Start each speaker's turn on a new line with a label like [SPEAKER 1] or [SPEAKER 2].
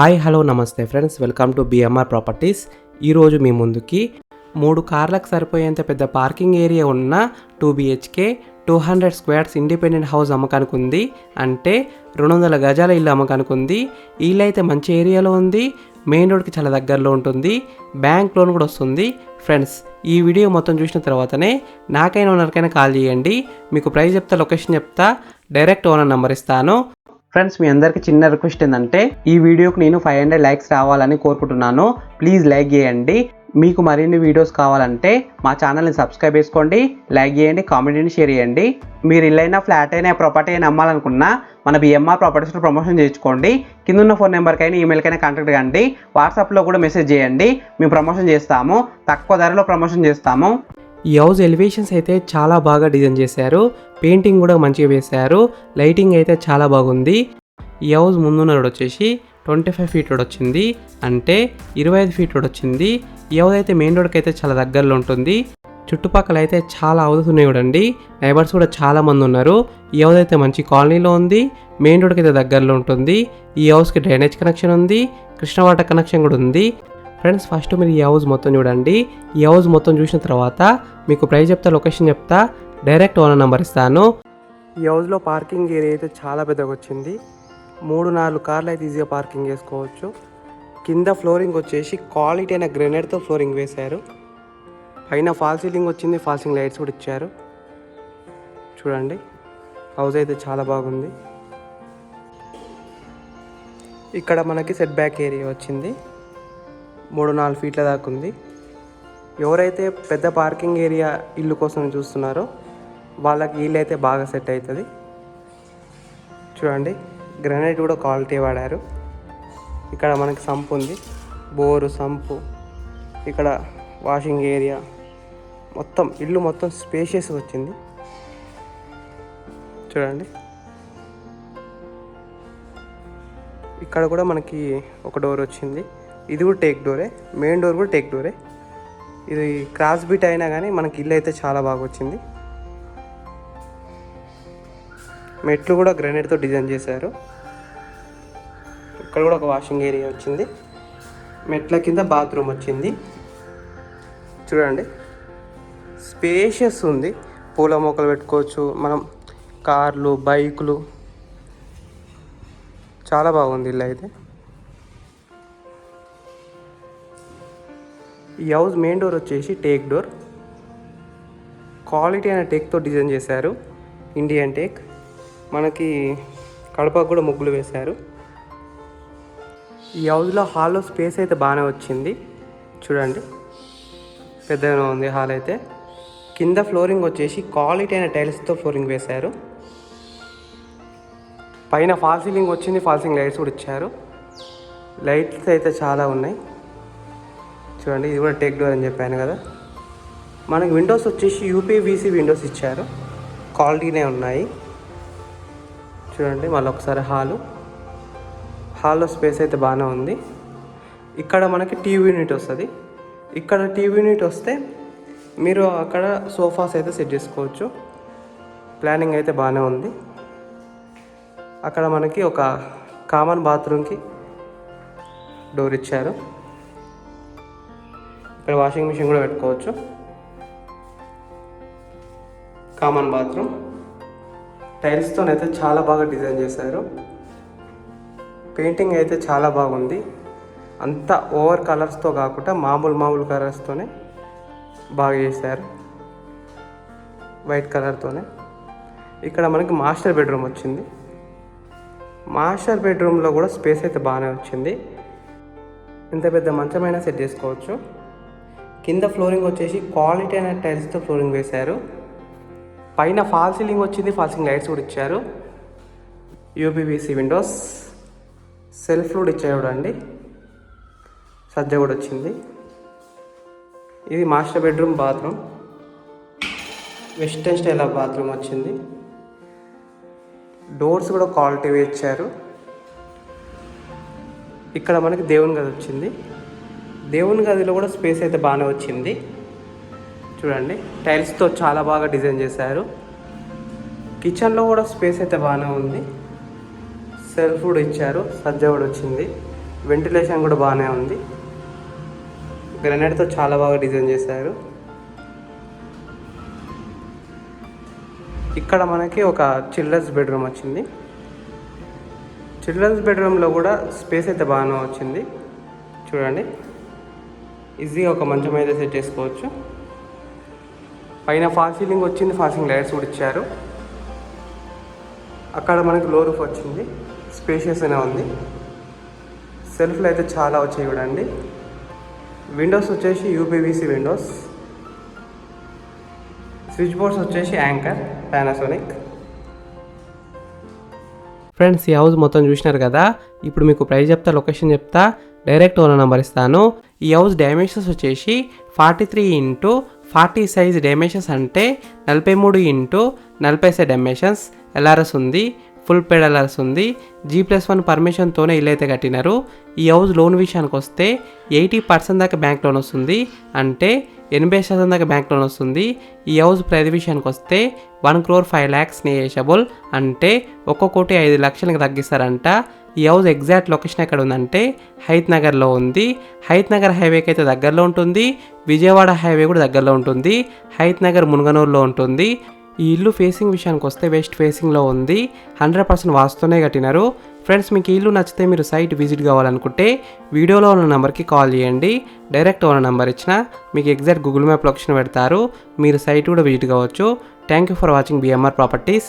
[SPEAKER 1] Hi hello నమస్తే friends. Welcome to BMR properties ఈరోజు మీ ముందుకి మూడు కార్లకు సరిపోయేంత పెద్ద పార్కింగ్ ఏరియా ఉన్న two BHK two hundred squares independent house అమ్మకానికి ఉంది. అంటే రెండు వందల గజాల ఇల్లు అమ్మకానికి ఉంది. ఇల్లు అయితే మంచి ఏరియాలో ఉంది. మెయిన్ రోడ్కి చాలా దగ్గరలో ఉంటుంది. బ్యాంక్ లోన్ కూడా వస్తుంది. ఫ్రెండ్స్ ఈ వీడియో మొత్తం చూసిన తర్వాతనే నాకైనా ఓనర్కైనా కాల్ చేయండి. మీకు ప్రైస్ చెప్తా లొకేషన్ చెప్తా డైరెక్ట్ ఓనర్ నెంబర్ ఇస్తాను. ఫ్రెండ్స్ మీ అందరికి చిన్న రిక్వెస్ట్ ఏంటంటే ఈ వీడియోకి నేను ఫైవ్ హండ్రెడ్ లైక్స్ రావాలని కోరుకుంటున్నాను. ప్లీజ్ లైక్ చేయండి. మీకు మరిన్ని వీడియోస్ కావాలంటే మా ఛానల్ని సబ్స్క్రైబ్ చేసుకోండి లైక్ చేయండి కామెంట్ని షేర్ చేయండి. మీరు ఇల్లైనా ఫ్లాట్ అయినా ప్రాపర్టీ అయినా అమ్మాలనుకున్నా మన బిఎంఆర్ ప్రాపర్టీస్లో ప్రమోషన్ చేయించుకోండి. కింద ఉన్న ఫోన్ నెంబర్కైనా ఈమెయిల్కైనా కాంటాక్ట్ కండి. వాట్సాప్లో కూడా మెసేజ్ చేయండి. మేము ప్రమోషన్ చేస్తాము. తక్కువ ధరలో ప్రమోషన్ చేస్తాము. ఈ హౌస్ ఎలివేషన్స్ అయితే చాలా బాగా డిజైన్ చేశారు. పెయింటింగ్ కూడా మంచిగా వేశారు. లైటింగ్ అయితే చాలా బాగుంది. ఈ హౌస్ ముందున్న రోడ్ వచ్చేసి ట్వంటీ ఫైవ్ ఫీట్ రోడ్ వచ్చింది. అంటే ఇరవై ఐదు ఫీట్ రోడ్ వచ్చింది. ఈ హౌస్ అయితే మెయిన్ రోడ్కి అయితే చాలా దగ్గరలో ఉంటుంది. చుట్టుపక్కల అయితే చాలా హౌసెస్ ఉన్నాయి చూడండి. నైబర్స్ కూడా చాలా మంది ఉన్నారు. ఈ హౌస్ అయితే మంచి కాలనీలో ఉంది. మెయిన్ రోడ్కి అయితే దగ్గరలో ఉంటుంది. ఈ హౌస్కి డ్రైనేజ్ కనెక్షన్ ఉంది. కృష్ణ వాటర్ కనెక్షన్ కూడా ఉంది. ఫ్రెండ్స్ ఫస్ట్ మీరు ఈ హౌస్ మొత్తం చూడండి. ఈ హౌస్ మొత్తం చూసిన తర్వాత మీకు ప్రైస్ చెప్తా లొకేషన్ చెప్తా డైరెక్ట్ ఓనర్ నెంబర్ ఇస్తాను. ఈ హౌస్లో పార్కింగ్ ఏరియా అయితే చాలా పెద్దగా వచ్చింది. మూడు నాలుగు కార్లు అయితే ఈజీగా పార్కింగ్ చేసుకోవచ్చు. కింద ఫ్లోరింగ్ వచ్చేసి క్వాలిటీ అయిన గ్రెనేడ్తో ఫ్లోరింగ్ వేశారు. పైన ఫాల్ సీలింగ్ వచ్చింది ఫాల్ సీలింగ్ లైట్స్ కూడా ఇచ్చారు. చూడండి హౌస్ అయితే చాలా బాగుంది. ఇక్కడ మనకి సెట్ బ్యాక్ ఏరియా వచ్చింది. మూడు నాలుగు ఫీట్ల దాకా ఉంది. ఎవరైతే పెద్ద పార్కింగ్ ఏరియా ఇల్లు కోసం చూస్తున్నారో వాళ్ళకి ఇల్లు అయితే బాగా సెట్ అవుతుంది చూడండి గ్రానైట్ కూడా క్వాలిటీ వాడారు. ఇక్కడ మనకి సంపు ఉంది. బోరు సంపు ఇక్కడ వాషింగ్ ఏరియా. మొత్తం ఇల్లు మొత్తం స్పేషియస్ వచ్చింది. చూడండి. ఇక్కడ కూడా మనకి ఒక డోర్ వచ్చింది. ఇది కూడా టేక్ డోరే మెయిన్ డోర్ కూడా టేక్ డోరే ఇది క్రాస్ బిట్ అయినా కానీ మనకి ఇల్లు అయితే చాలా బాగా వచ్చింది. మెట్లు కూడా గ్రానైట్తో డిజైన్ చేశారు. ఇక్కడ కూడా ఒక వాషింగ్ ఏరియా వచ్చింది. మెట్ల కింద బాత్రూమ్ వచ్చింది. చూడండి. స్పేషియస్ ఉంది. పూల మొక్కలు పెట్టుకోవచ్చు. మనం కార్లు బైకులు. చాలా బాగుంది ఇల్లు అయితే. ఈ హౌస్ మెయిన్ డోర్ వచ్చేసి టేక్ డోర్ క్వాలిటీ అయిన టేక్తో డిజైన్ చేశారు. ఇండియన్ టేక్ మనకి కడపకు కూడా ముగ్గులు వేశారు. ఈ హౌస్లో హాల్లో స్పేస్ అయితే బాగానే వచ్చింది. చూడండి. పెద్దగా ఉంది హాల్ అయితే. కింద ఫ్లోరింగ్ వచ్చేసి క్వాలిటీ అయిన టైల్స్తో ఫ్లోరింగ్ వేశారు. పైన ఫాల్ సీలింగ్ వచ్చింది ఫాల్ సీలింగ్ లైట్స్ కూడా ఇచ్చారు. లైట్స్ అయితే చాలా ఉన్నాయి. చూడండి ఇది కూడా టేక్ డోర్ అని చెప్పాను కదా. మనకి విండోస్ వచ్చేసి యూపీవీసీ విండోస్ ఇచ్చారు. క్వాలిటీనే ఉన్నాయి. చూడండి మళ్ళీ ఒకసారి హాలు. హాల్లో స్పేస్ అయితే బాగానే ఉంది. ఇక్కడ మనకి టీవీ యూనిట్ వస్తుంది. ఇక్కడ టీవీ యూనిట్ వస్తే మీరు అక్కడ సోఫాస్ అయితే సెట్ చేసుకోవచ్చు. ప్లానింగ్ అయితే బాగానే ఉంది. అక్కడ మనకి ఒక కామన్ బాత్రూమ్కి డోర్ ఇచ్చారు. ఇక్కడ వాషింగ్ మిషన్ కూడా పెట్టుకోవచ్చు. Common bathroom. టైల్స్తో అయితే చాలా బాగా డిజైన్ చేశారు. పెయింటింగ్ అయితే చాలా బాగుంది. అంత ఓవర్ కలర్స్తో కాకుండా మామూలు మామూలు కలర్స్తోనే బాగా చేశారు. వైట్ కలర్తోనే ఇక్కడ మనకి మాస్టర్ బెడ్రూమ్ వచ్చింది. మాస్టర్ బెడ్రూమ్లో కూడా స్పేస్ అయితే బాగానే వచ్చింది. ఇంత పెద్ద మంచమైనా సెట్ చేసుకోవచ్చు. కింద ఫ్లోరింగ్ వచ్చేసి క్వాలిటీ అనే టైల్స్తో ఫ్లోరింగ్ వేశారు. పైన ఫాల్ సీలింగ్ వచ్చింది ఫాల్ సీలింగ్ లైట్స్ కూడా ఇచ్చారు. యూపీవీసీ విండోస్ సెల్ఫ్ కూడా ఇచ్చారు చూడండి. సజ్జ కూడా వచ్చింది. ఇది master bedroom bathroom western style of bathroom వచ్చింది. డోర్స్ కూడా క్వాలిటీ ఇచ్చారు. ఇక్కడ మనకి దేవుని గది వచ్చింది. దేవుని గదిలో కూడా స్పేస్ అయితే బాగానే వచ్చింది. చూడండి టైల్స్తో చాలా బాగా డిజైన్ చేశారు. కిచెన్లో కూడా స్పేస్ అయితే బాగానే ఉంది. సెల్ఫ్ కూడా ఇచ్చారు సజ్జ కూడా వచ్చింది. వెంటిలేషన్ కూడా బాగానే ఉంది. గ్రనైట్తో చాలా బాగా డిజైన్ చేశారు. ఇక్కడ మనకి ఒక చిల్డ్రన్స్ బెడ్రూమ్ వచ్చింది. చిల్డ్రన్స్ బెడ్రూమ్లో కూడా స్పేస్ అయితే బాగానే వచ్చింది. చూడండి ఈజీగా ఒక మంచం అయితే సెట్ చేసుకోవచ్చు. పైన ఫాల్ సీలింగ్ వచ్చింది ఫాల్ సీలింగ్ లైట్స్ కూడా ఇచ్చారు. అక్కడ మనకి లో రూఫ్ వచ్చింది స్పేషియస్ అయినా ఉంది. సెల్ఫ్లు అయితే చాలా వచ్చాయి చూడండి. విండోస్ వచ్చేసి యూపీవీసీ విండోస్. స్విచ్ బోర్డ్స్ వచ్చేసి యాంకర్ పానాసోనిక్ ఫ్రెండ్స్ ఈ హౌస్ మొత్తం చూసినారు కదా? ఇప్పుడు మీకు ప్రైస్ చెప్తా లొకేషన్ చెప్తా డైరెక్ట్ ఓనర్ నెంబర్ ఇస్తాను. ఈ హౌస్ డైమెన్షన్స్ వచ్చేసి forty three into forty size dimensions అంటే నలభై మూడు ఇంటూ నలభై సైజ్ డైమెన్షన్స్ ఎల్ఆర్ఎస్ ఉంది ఫుల్ పేడ్ ఎల్ఆర్ఎస్ ఉంది. జీ ప్లస్ వన్ పర్మిషన్తోనే ఇల్లు అయితే కట్టినారు. ఈ హౌస్ లోన్ విషయానికి వస్తే ఎయిటీ పర్సెంట్ దాకా బ్యాంక్ లోన్ వస్తుంది. అంటే ఎనభై శాతం దాకా బ్యాంక్ లోన్ వస్తుంది. ఈ హౌస్ ప్రైజ్ విషయానికి వస్తే one crore five lakhs negotiable అంటే ఒక్క కోటి ఐదు లక్షలకు తగ్గిస్తారంట. ఈ హౌస్ ఎగ్జాక్ట్ లొకేషన్ ఎక్కడ ఉందంటే హైత్ నగర్లో ఉంది. హైత్ నగర్ హైవేకి అయితే దగ్గరలో ఉంటుంది. విజయవాడ హైవే కూడా దగ్గరలో ఉంటుంది. హైత్ నగర్ మునగనూరులో ఉంటుంది. ఈ ఇల్లు ఫేసింగ్ విషయానికి వస్తే వెస్ట్ ఫేసింగ్లో ఉంది. హండ్రెడ్ పర్సెంట్ వాస్తునే కట్టినారు. ఫ్రెండ్స్ మీకు ఇల్లు నచ్చితే మీరు సైట్ విజిట్ కావాలనుకుంటే వీడియోలో ఉన్న నెంబర్కి కాల్ చేయండి. డైరెక్ట్ ఉన్న నెంబర్ ఇచ్చిన మీకు ఎగ్జాక్ట్ గూగుల్ మ్యాప్ లొకేషన్ పెడతారు. మీరు సైట్ కూడా విజిట్ కావచ్చు. Thank you for watching BMR properties.